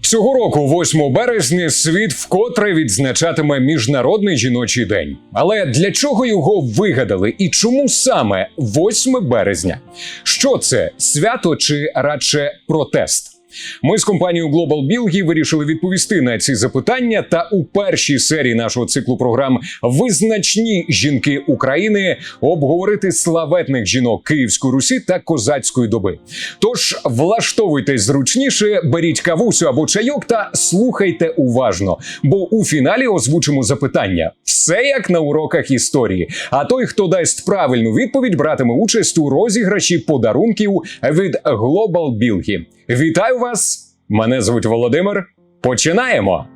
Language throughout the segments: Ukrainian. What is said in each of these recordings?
Цього року, 8 березня, світ вкотре відзначатиме міжнародний жіночий день. Але для чого його вигадали і чому саме 8 березня? Що це свято чи радше протест? Ми з компанією Global Bilgi вирішили відповісти на ці запитання. Та у першій серії нашого циклу програм Визначні жінки України обговорити славетних жінок Київської Русі та козацької доби. Тож влаштовуйтесь зручніше, беріть кавусю або чайок та слухайте уважно, бо у фіналі озвучимо запитання. Все як на уроках історії. А той, хто дасть правильну відповідь, братиме участь у розіграші подарунків від Global Bilgi. Вітаю вас! Мене звуть Володимир. Починаємо!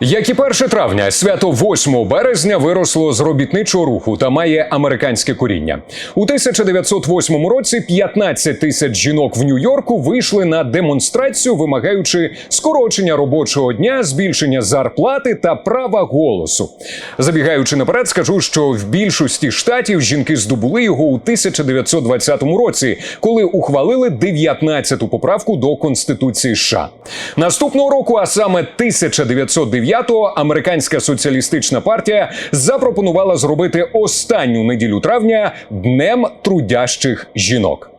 Як і 1 травня, свято 8 березня виросло з робітничого руху та має американське коріння. У 1908 році 15 тисяч жінок в Нью-Йорку вийшли на демонстрацію, вимагаючи скорочення робочого дня, збільшення зарплати та права голосу. Забігаючи наперед, скажу, що в більшості штатів жінки здобули його у 1920 році, коли ухвалили 19-ту поправку до Конституції США. Наступного року, а саме 1909 9-го американська соціалістична партія запропонувала зробити останню неділю травня днем трудящих жінок.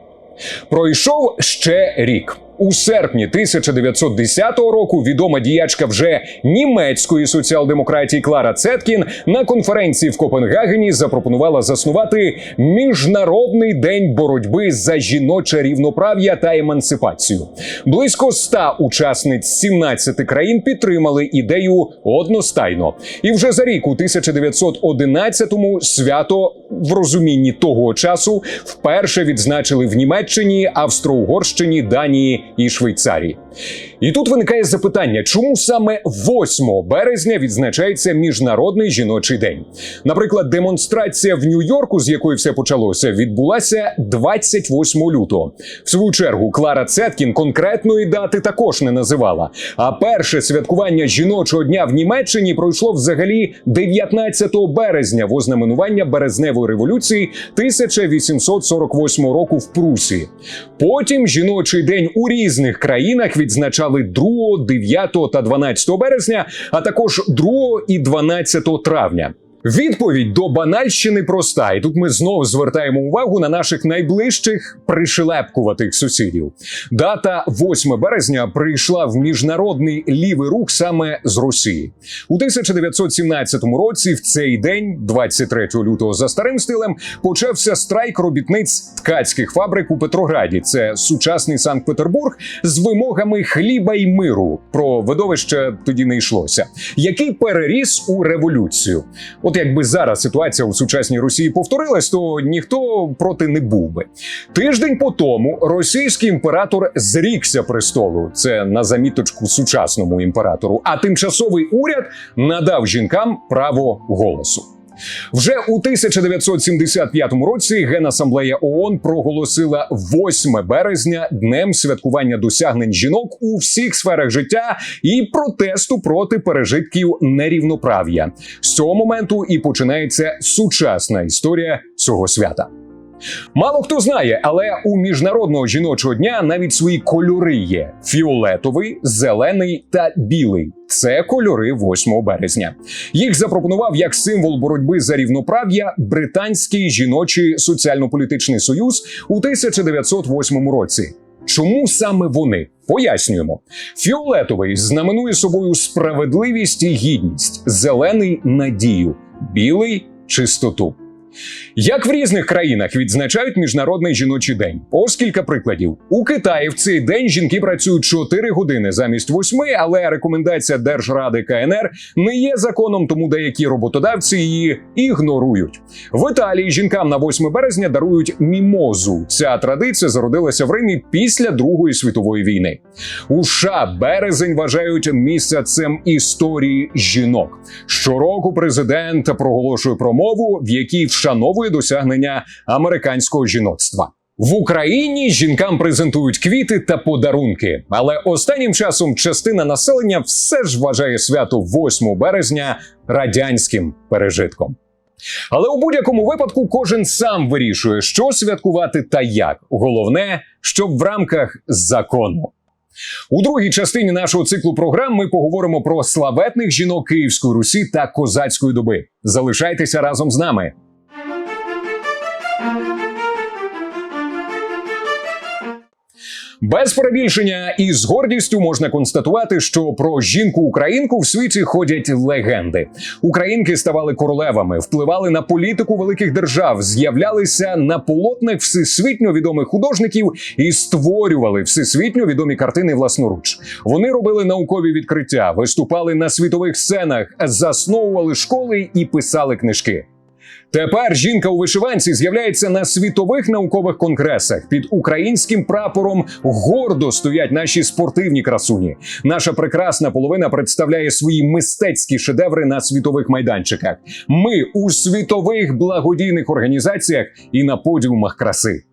Пройшов ще рік. У серпні 1910 року відома діячка вже німецької соціал-демократії Клара Цеткін на конференції в Копенгагені запропонувала заснувати міжнародний день боротьби за жіноче рівноправ'я та емансипацію. Близько ста учасниць 17 країн підтримали ідею одностайно. І вже за рік, у 1911-му, свято в розумінні того часу вперше відзначили в Німеччині, Австро-Угорщині, Данії і Швейцарії. І тут виникає запитання, чому саме 8 березня відзначається міжнародний жіночий день? Наприклад, демонстрація в Нью-Йорку, з якої все почалося, відбулася 28 лютого. В свою чергу Клара Цеткін конкретної дати також не називала. А перше святкування жіночого дня в Німеччині пройшло взагалі 19 березня в ознаменування березневої революції 1848 року в Прусії. Потім жіночий день у різних країнах відзначали 2, 9 та 12 березня, а також 2 і 12 травня. Відповідь до банальщини проста, і тут ми знову звертаємо увагу на наших найближчих пришелепкуватих сусідів. Дата 8 березня прийшла в міжнародний лівий рух саме з Росії у 1917 році. В цей день, 23 лютого, за старим стилем, почався страйк робітниць ткацьких фабрик у Петрограді. Це сучасний Санкт-Петербург з вимогами хліба й миру. Про видовище тоді не йшлося, який переріс у революцію. От якби зараз ситуація у сучасній Росії повторилась, то ніхто проти не був би. Тиждень по тому російський імператор зрікся престолу. Це на заміточку сучасному імператору. А тимчасовий уряд надав жінкам право голосу. Вже у 1975 році Генасамблея ООН проголосила 8 березня днем святкування досягнень жінок у всіх сферах життя і протесту проти пережитків нерівноправ'я. З цього моменту і починається сучасна історія цього свята. Мало хто знає, але у міжнародного жіночого дня навіть свої кольори є: фіолетовий, зелений та білий. Це кольори 8 березня. Їх запропонував як символ боротьби за рівноправ'я британський жіночий соціально-політичний союз у 1908 році. Чому саме вони? Пояснюємо. Фіолетовий знаменує собою справедливість і гідність, зелений надію, білий чистоту. Як в різних країнах відзначають міжнародний жіночий день? Ось кілька прикладів. У Китаї в цей день жінки працюють 4 години замість 8, але рекомендація Держради КНР не є законом, тому деякі роботодавці її ігнорують. В Італії жінкам на 8 березня дарують мімозу. Ця традиція зародилася в Римі після Другої світової війни. У США березень вважають місяцем історії жінок. Щороку президент проголошує промову, в якій вшановує досягнення американського жіноцтва. В Україні жінкам презентують квіти та подарунки, але останнім часом частина населення все ж вважає свято 8 березня радянським пережитком. Але у будь-якому випадку кожен сам вирішує, що святкувати та як. Головне, щоб в рамках закону. У другій частині нашого циклу програм ми поговоримо про славетних жінок Київської Русі та козацької доби. Залишайтеся разом з нами. Без перебільшення і з гордістю можна констатувати, що про жінку-українку в світі ходять легенди. Українки ставали королевами, впливали на політику великих держав, з'являлися на полотнах всесвітньо відомих художників і створювали всесвітньо відомі картини власноруч. Вони робили наукові відкриття, виступали на світових сценах, засновували школи і писали книжки. Тепер жінка у вишиванці з'являється на світових наукових конгресах. Під українським прапором гордо стоять наші спортивні красуні. Наша прекрасна половина представляє свої мистецькі шедеври на світових майданчиках. Ми у світових благодійних організаціях і на подіумах краси.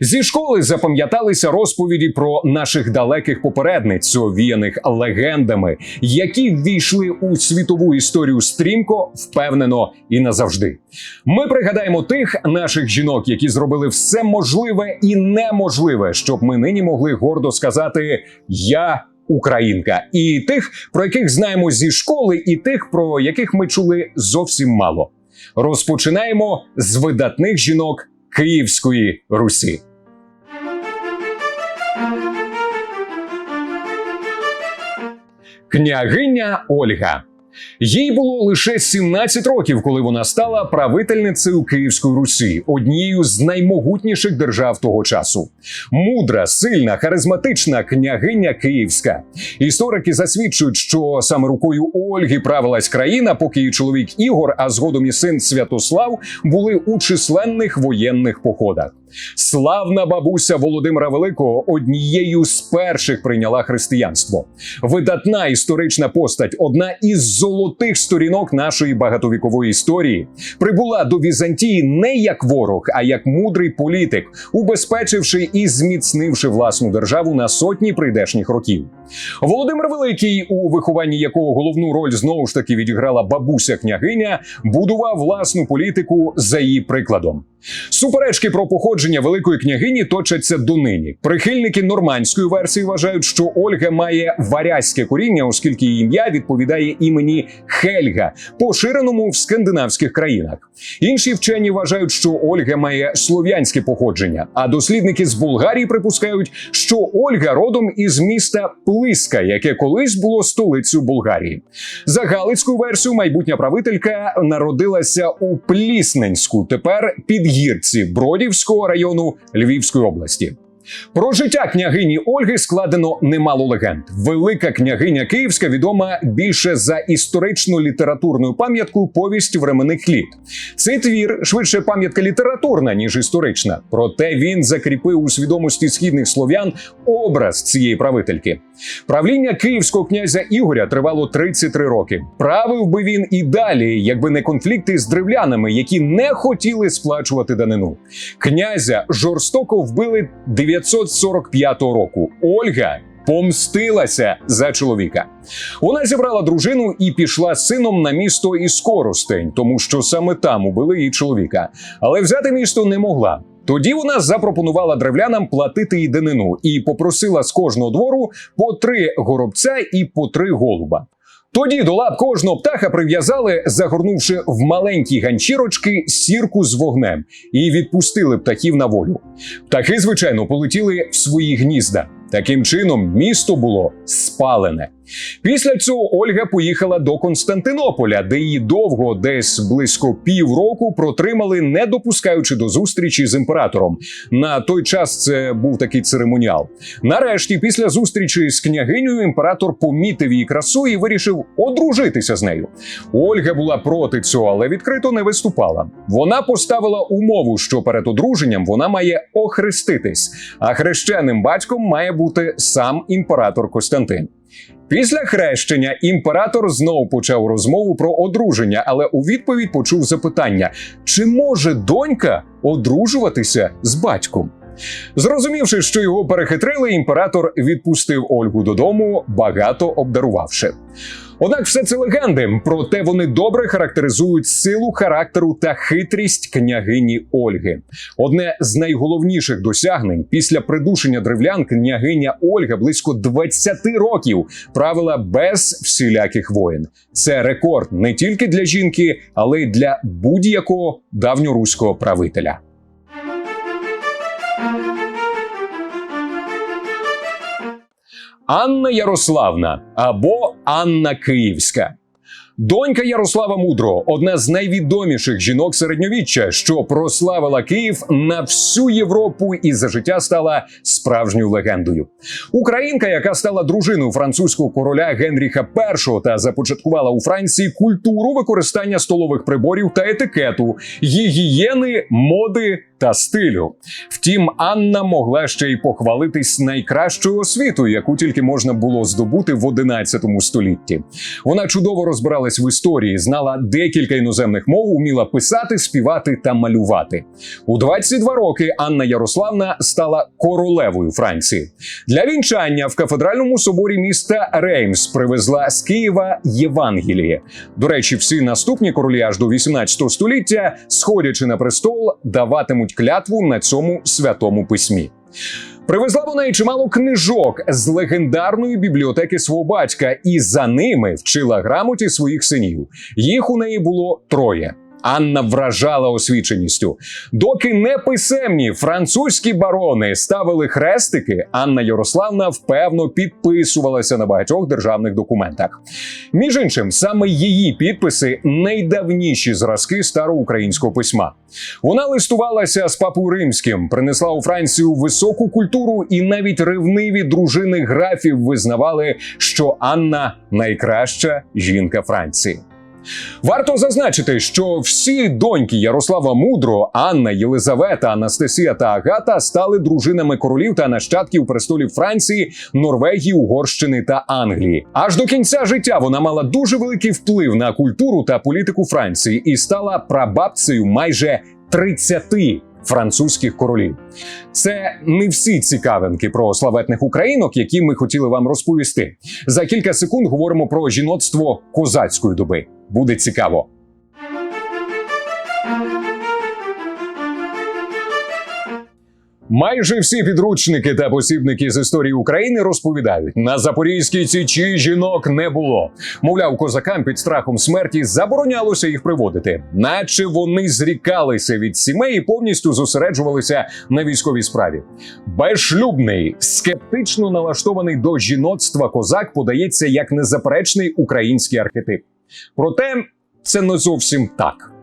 Зі школи запам'яталися розповіді про наших далеких попередниць, овіяних легендами, які ввійшли у світову історію стрімко, впевнено і назавжди. Ми пригадаємо тих наших жінок, які зробили все можливе і неможливе, щоб ми нині могли гордо сказати Я. Українка і тих, про яких знаємо зі школи, і тих, про яких ми чули зовсім мало. Розпочинаємо з видатних жінок Київської Русі. Княгиня Ольга. Їй було лише 17 років, коли вона стала правительницею Київської Русі, однією з наймогутніших держав того часу. Мудра, сильна, харизматична княгиня Київська. Історики засвідчують, що саме рукою Ольги правилась країна, поки її чоловік Ігор, а згодом і син Святослав були у численних воєнних походах. Славна бабуся Володимира Великого однією з перших прийняла християнство. Видатна історична постать, одна із золотих сторінок нашої багатовікової історії, прибула до Візантії не як ворог, а як мудрий політик, убезпечивши і зміцнивши власну державу на сотні прийдешніх років. Володимир Великий, у вихованні якого головну роль знову ж таки відіграла бабуся княгиня, будував власну політику за її прикладом. Суперечки про походження великої княгині точаться донині. Прихильники нормандської версії вважають, що Ольга має варязьке коріння, оскільки її ім'я відповідає імені Хельга, поширеному в скандинавських країнах. Інші вчені вважають, що Ольга має слов'янське походження. А дослідники з Болгарії припускають, що Ольга родом із міста Плиска, яке колись було столицею Болгарії. За галицькою версією, майбутня правителька народилася у Плісненську, тепер Підгірці Бродівського району Львівської області. Про життя княгині Ольги складено немало легенд. Велика княгиня Київська відома більше за історично літературною пам'яткою повість временних літ. Цей твір швидше пам'ятка літературна ніж історична. Проте він закріпив у свідомості східних слов'ян образ цієї правительки. Правління київського князя Ігоря тривало 33 роки. Правив би він і далі, якби не конфлікти з древлянами, які не хотіли сплачувати данину. Князя жорстоко вбили 945 року. Ольга. Помстилася за чоловіка. Вона зібрала дружину і пішла з сином на місто Іскоростень, тому що саме там убили її чоловіка. Але взяти місто не могла. Тоді вона запропонувала древлянам платити їй данину і попросила з кожного двору по три горобця і по три голуба. Тоді до лап кожного птаха прив'язали, загорнувши в маленькі ганчірочки сірку з вогнем, і відпустили птахів на волю. Птахи, звичайно, полетіли в свої гнізда. Таким чином, місто було спалене. Після цього Ольга поїхала до Константинополя, де її довго, десь близько півроку, протримали, не допускаючи до зустрічі з імператором. На той час це був такий церемоніал. Нарешті, після зустрічі з княгинею, імператор помітив її красу і вирішив одружитися з нею. Ольга була проти цього, але відкрито не виступала. Вона поставила умову, що перед одруженням вона має охреститись, а хрещеним батьком має бути сам імператор Костянтин. Після хрещення імператор знову почав розмову про одруження, але у відповідь почув запитання: чи може донька одружуватися з батьком? Зрозумівши, що його перехитрили, імператор відпустив Ольгу додому, багато обдарувавши. Однак все це легенди, проте вони добре характеризують силу характеру та хитрість княгині Ольги. Одне з найголовніших досягнень після придушення древлян княгиня Ольга близько 20 років правила без всіляких воїн. Це рекорд не тільки для жінки, але й для будь-якого давньоруського правителя. Анна Ярославна або Анна Київська. Донька Ярослава Мудрого одна з найвідоміших жінок середньовіччя, що прославила Київ на всю Європу і за життя стала справжньою легендою. Українка, яка стала дружиною французького короля Генріха І та започаткувала у Франції культуру використання столових приборів та етикету, гігієни, моди та стилю. Втім, Анна могла ще й похвалитись найкращою освітою, яку тільки можна було здобути в 11 столітті. Вона чудово розбиралась в історії, знала декілька іноземних мов, уміла писати, співати та малювати. У 22 роки Анна Ярославна стала королевою Франції. Для вінчання в кафедральному соборі міста Реймс привезла з Києва Євангеліє. До речі, всі наступні королі аж до 18 століття, сходячи на престол, даватимуть клятву на цьому святому письмі. Привезла вона й чимало книжок з легендарної бібліотеки свого батька, і за ними вчила грамоті своїх синів. Їх у неї було троє. Анна вражала освіченістю. Доки не писемні французькі барони ставили хрестики, Анна Ярославна впевно підписувалася на багатьох державних документах. Між іншим, саме її підписи найдавніші зразки староукраїнського письма. Вона листувалася з папою римським, принесла у Францію високу культуру, і навіть ревниві дружини графів визнавали, що Анна найкраща жінка Франції. Варто зазначити, що всі доньки Ярослава Мудро, Анна, Єлизавета, Анастасія та Агата стали дружинами королів та нащадків престолів Франції, Норвегії, Угорщини та Англії. Аж до кінця життя вона мала дуже великий вплив на культуру та політику Франції і стала прабабцею майже 30 французьких королів. Це не всі цікавинки про славетних українок, які ми хотіли вам розповісти. За кілька секунд говоримо про жіноцтво козацької доби. Буде цікаво. Майже всі підручники та посібники з історії України розповідають: на Запорізькій січі жінок не було. Мовляв, козакам під страхом смерті заборонялося їх приводити, наче вони зрікалися від сімей і повністю зосереджувалися на військовій справі. Безшлюбний, скептично налаштований до жіноцтва козак подається як незаперечний український архетип. Проте це не зовсім так.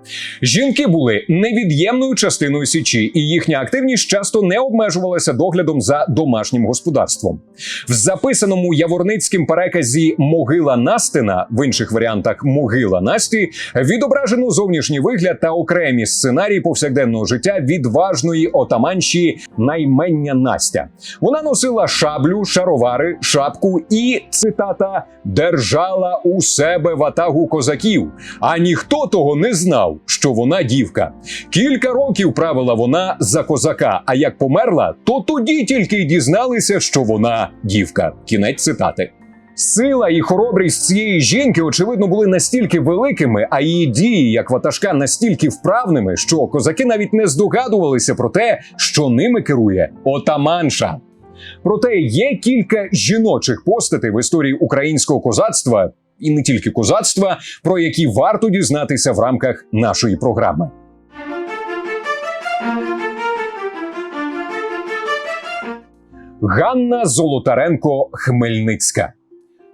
Жінки були невід'ємною частиною січі, і їхня активність часто не обмежувалася доглядом за домашнім господарством. В записаному яворницьким переказі Могила Настина в інших варіантах Могила Насті відображено зовнішній вигляд та окремі сценарії повсякденного життя відважної отаманші наймення Настя. Вона носила шаблю, шаровари, шапку і цитата держала у себе ватагу козаків. А ніхто того не знав, що вона дівка. Кілька років правила вона за козака. А як померла, то тоді тільки й дізналися, що вона дівка. Кінець цитати. Сила і хоробрість цієї жінки, очевидно, були настільки великими, а її дії як ватажка настільки вправними, що козаки навіть не здогадувалися про те, що ними керує отаманша. Проте є кілька жіночих постатей в історії українського козацтва, і не тільки козацтва, про які варто дізнатися в рамках нашої програми. Ганна Золотаренко Хмельницька.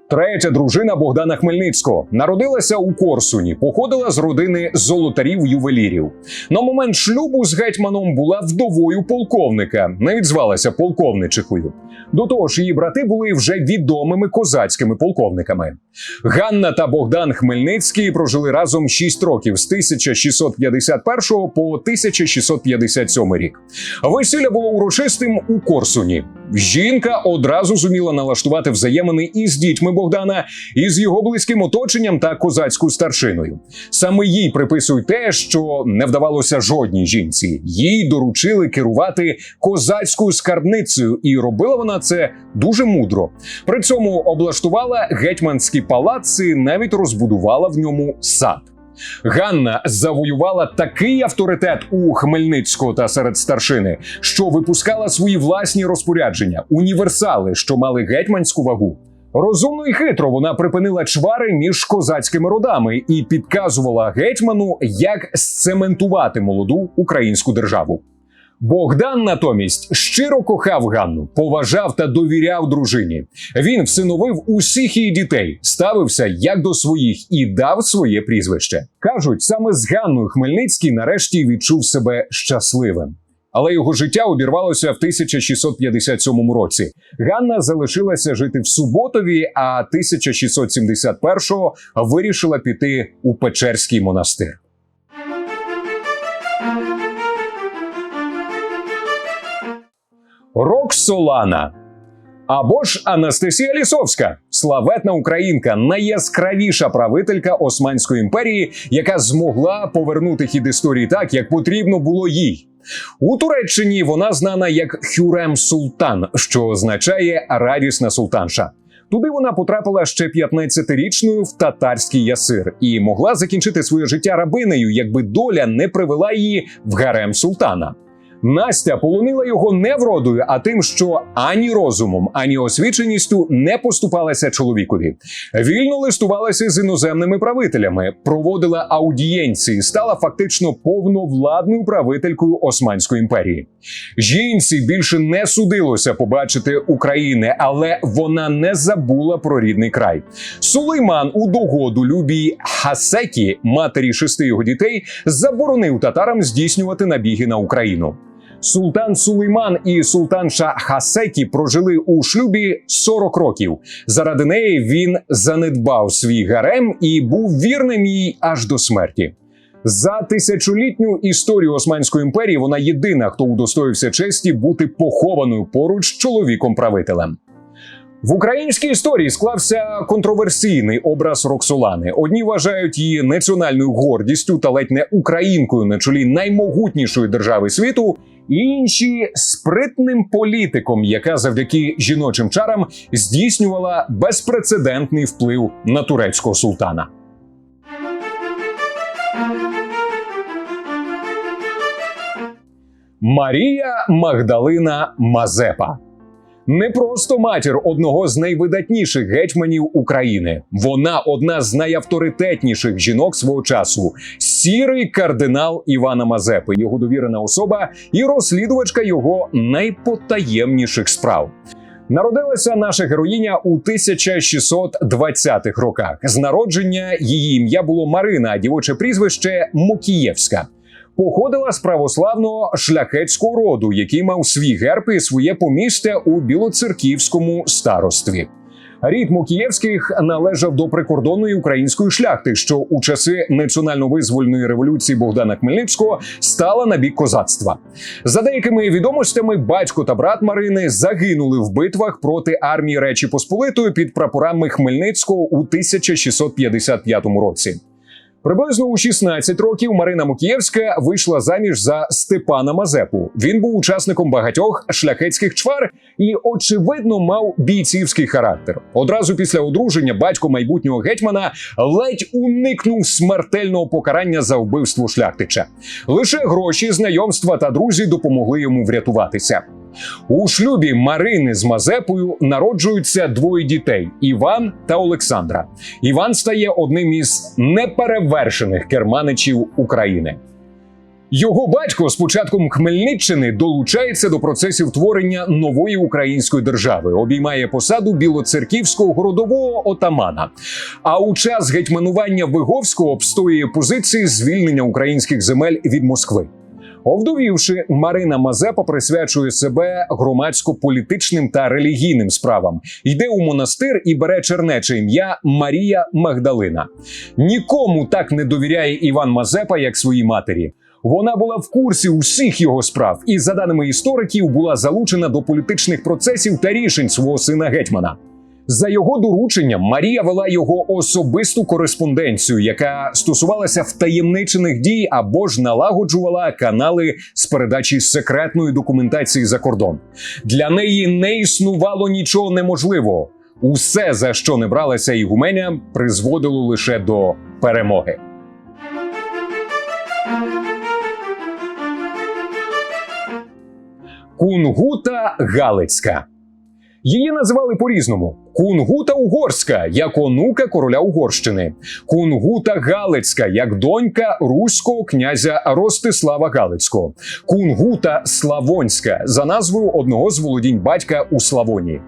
Третя дружина Богдана Хмельницького народилася у Корсуні, походила з родини золотарів-ювелірів. На момент шлюбу з гетьманом була вдовою полковника, навіть звалася полковничихою. До того ж, її брати були вже відомими козацькими полковниками. Ганна та Богдан Хмельницький прожили разом 6 років з 1651 по 1657 рік. Весілля було урочистим у Корсуні. Жінка одразу зуміла налаштувати взаємини із дітьми Богдана, із його близьким оточенням та козацькою старшиною. Саме їй приписують те, що не вдавалося жодній жінці. Їй доручили керувати козацькою скарбницею, і робила вона це дуже мудро. При цьому облаштувала гетьманські палаци, навіть розбудувала в ньому сад. Ганна завоювала такий авторитет у Хмельницького та серед старшини, що випускала свої власні розпорядження, універсали, що мали гетьманську вагу. Розумно і хитро вона припинила чвари між козацькими родами і підказувала гетьману, як сцементувати молоду українську державу. Богдан натомість щиро кохав Ганну, поважав та довіряв дружині. Він всиновив усіх її дітей, ставився як до своїх і дав своє прізвище. Кажуть, саме з Ганною Хмельницький нарешті відчув себе щасливим. Але його життя обірвалося в 1657 році. Ганна залишилася жити в Суботові, а 1671-го вирішила піти у Печерський монастир. Роксолана. Або ж Анастасія Лісовська, славетна українка, найяскравіша правителька Османської імперії, яка змогла повернути хід історії так, як потрібно було їй. У Туреччині вона знана як Хюрем Султан, що означає радісна султанша. Туди вона потрапила ще 15-річною в татарський ясир і могла закінчити своє життя рабинею, якби доля не привела її в гарем султана. Настя полонила його не вродою, а тим, що ані розумом, ані освіченістю не поступалася чоловікові. Вільно листувалася з іноземними правителями, проводила аудієнції, стала фактично повновладною правителькою Османської імперії. Жінці більше не судилося побачити України, але вона не забула про рідний край. Сулейман у догоду Любії Хасекі, матері шести його дітей, заборонив татарам здійснювати набіги на Україну. Султан Сулейман і султанша Хасекі прожили у шлюбі 40 років. Заради неї він занедбав свій гарем і був вірним їй аж до смерті. За тисячолітню історію Османської імперії вона єдина, хто удостоївся честі бути похованою поруч чоловіком-правителем. В українській історії склався контроверсійний образ Роксолани. Одні вважають її національною гордістю та ледь не українкою на чолі наймогутнішої держави світу, інші спритним політиком, яка завдяки жіночим чарам здійснювала безпрецедентний вплив на турецького султана. Марія Магдалина Мазепа. Не просто матір одного з найвидатніших гетьманів України. Вона одна з найавторитетніших жінок свого часу. Сірий кардинал Івана Мазепи, його довірена особа і розслідувачка його найпотаємніших справ. Народилася наша героїня у 1620-х роках. З народження її ім'я було Марина, а дівоче прізвище Мокієвська. Походила з православного шляхетського роду, який мав свій герб і своє помістя у білоцерківському старостві. Рід Мокієвських належав до прикордонної української шляхти, що у часи національно-визвольної революції Богдана Хмельницького стала на бік козацтва. За деякими відомостями, батько та брат Марини загинули в битвах проти армії Речі Посполитої під прапорами Хмельницького у 1655 році. Приблизно у 16 років Марина Мукієвська вийшла заміж за Степана Мазепу. Він був учасником багатьох шляхетських чвар і, очевидно, мав бійцівський характер. Одразу після одруження батько майбутнього гетьмана ледь уникнув смертельного покарання за вбивство шляхтича. Лише гроші, знайомства та друзі допомогли йому врятуватися. У шлюбі Марини з Мазепою народжуються двоє дітей: Іван та Олександра. Іван стає одним із неперевершених керманичів України. Його батько з початком Хмельниччини долучається до процесів творення нової української держави, обіймає посаду білоцерківського городового отамана. А у час гетьманування Виговського обстоює позиції звільнення українських земель від Москви. Овдовівши, Марина Мазепа присвячує себе громадсько-політичним та релігійним справам. Йде у монастир і бере чернече ім'я Марія Магдалина. Нікому так не довіряє Іван Мазепа, як своїй матері. Вона була в курсі усіх його справ, і, за даними істориків, була залучена до політичних процесів та рішень свого сина гетьмана. За його дорученням Марія вела його особисту кореспонденцію, яка стосувалася втаємничених дій або ж налагоджувала канали з передачі секретної документації за кордон. Для неї не існувало нічого неможливого. Усе, за що не бралася Ігуменя, призводило лише до перемоги. Кунгута Галицька. Її називали по-різному: Кунгута Угорська, як онука короля Угорщини, Кунгута Галицька, як донька руського князя Ростислава Галицького, Кунгута Славонська за назвою одного з володінь батька у Славонії.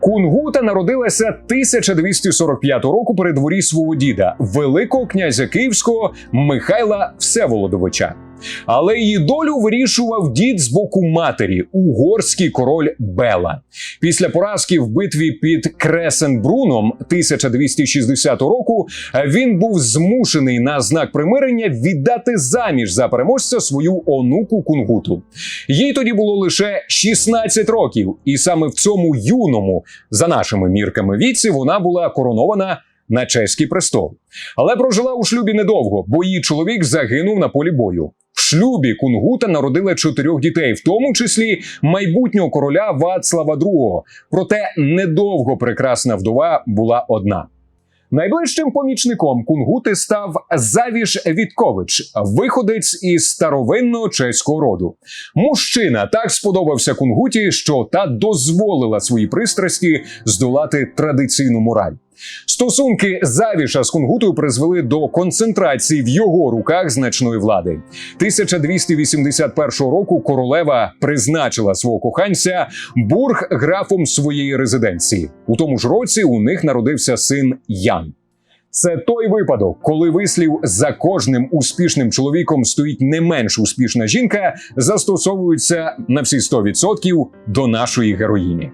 Кунгута народилася 1245 року при дворі свого діда, великого князя Київського Михайла Всеволодовича. Але її долю вирішував дід з боку матері, угорський король Бела. Після поразки в битві під Кресенбруном 1260 року він був змушений на знак примирення віддати заміж за переможця свою онуку Кунгуту. Їй тоді було лише 16 років, і саме в цьому юному, за нашими мірками віці, вона була коронована на чеський престол. Але прожила у шлюбі недовго, бо її чоловік загинув на полі бою. Шлюбі Кунгута народила чотирьох дітей, в тому числі майбутнього короля Вацлава II. Проте недовго прекрасна вдова була одна. Найближчим помічником Кунгути став Завіш Віткович, виходець із старовинного чеського роду. Мужчина так сподобався Кунгуті, що та дозволила свої пристрасті здолати традиційну мораль. Стосунки Завіша з Кунгутою призвели до концентрації в його руках значної влади. 1281 року королева призначила свого коханця бург графом своєї резиденції. У тому ж році у них народився син Ян. Це той випадок, коли вислів за кожним успішним чоловіком стоїть не менш успішна жінка, застосовуються на всі 100% до нашої героїні.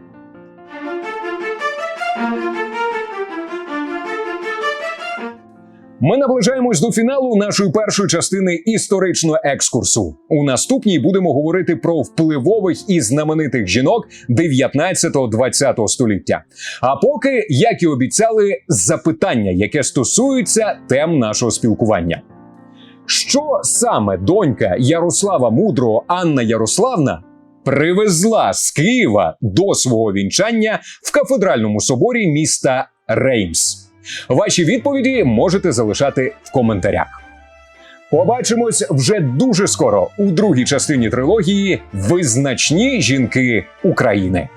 Ми наближаємось до фіналу нашої першої частини історичного екскурсу. У наступній будемо говорити про впливових і знаменитих жінок 19-20 століття. А поки, як і обіцяли, запитання, яке стосується тем нашого спілкування. Що саме донька Ярослава Мудрого Анна Ярославна привезла з Києва до свого вінчання в кафедральному соборі міста Реймс? Ваші відповіді можете залишати в коментарях. Побачимось вже дуже скоро у другій частині трилогії Визначні жінки України.